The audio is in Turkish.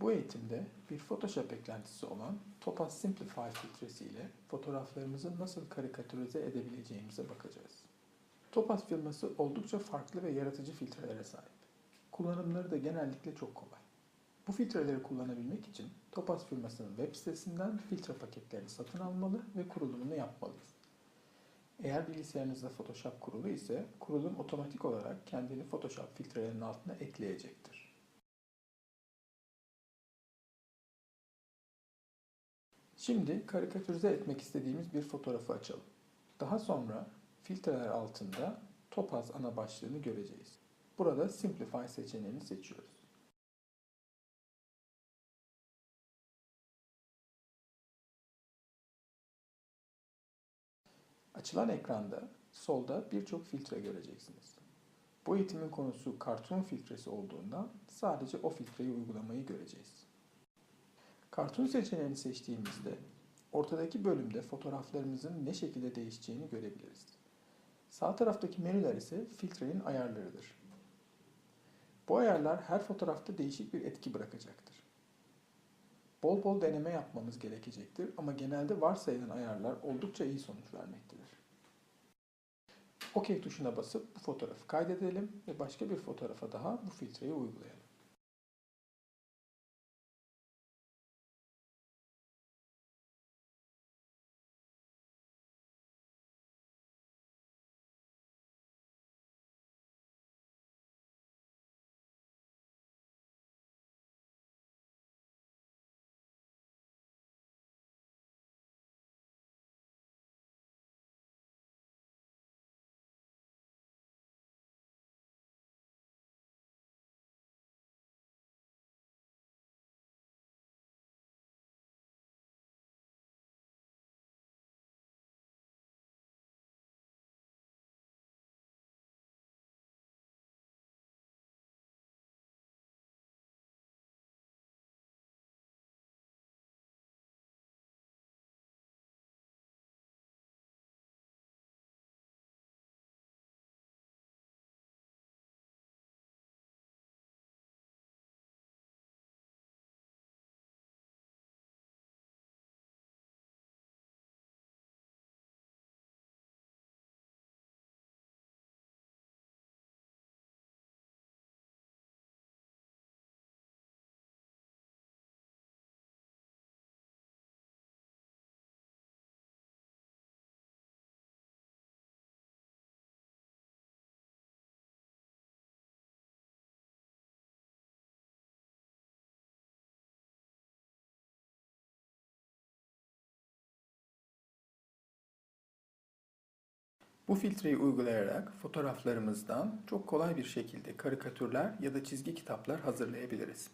Bu eğitimde bir Photoshop eklentisi olan Topaz Simplify filtresi ile fotoğraflarımızı nasıl karikatürize edebileceğimize bakacağız. Topaz firması oldukça farklı ve yaratıcı filtrelere sahip. Kullanımları da genellikle çok kolay. Bu filtreleri kullanabilmek için Topaz firmasının web sitesinden filtre paketlerini satın almalı ve kurulumunu yapmalıyız. Eğer bilgisayarınızda Photoshop kurulu ise kurulum otomatik olarak kendini Photoshop filtrelerinin altına ekleyecektir. Şimdi karikatürize etmek istediğimiz bir fotoğrafı açalım. Daha sonra filtreler altında Topaz ana başlığını göreceğiz. Burada Simplify seçeneğini seçiyoruz. Açılan ekranda solda birçok filtre göreceksiniz. Bu eğitimin konusu karton filtresi olduğundan sadece o filtreyi uygulamayı göreceğiz. Karton seçeneğini seçtiğimizde ortadaki bölümde fotoğraflarımızın ne şekilde değişeceğini görebiliriz. Sağ taraftaki menüler ise filtrenin ayarlarıdır. Bu ayarlar her fotoğrafta değişik bir etki bırakacaktır. Bol bol deneme yapmamız gerekecektir ama genelde varsayılan ayarlar oldukça iyi sonuç vermektedir. OK tuşuna basıp bu fotoğrafı kaydedelim ve başka bir fotoğrafa daha bu filtreyi uygulayalım. Bu filtreyi uygulayarak fotoğraflarımızdan çok kolay bir şekilde karikatürler ya da çizgi kitaplar hazırlayabiliriz.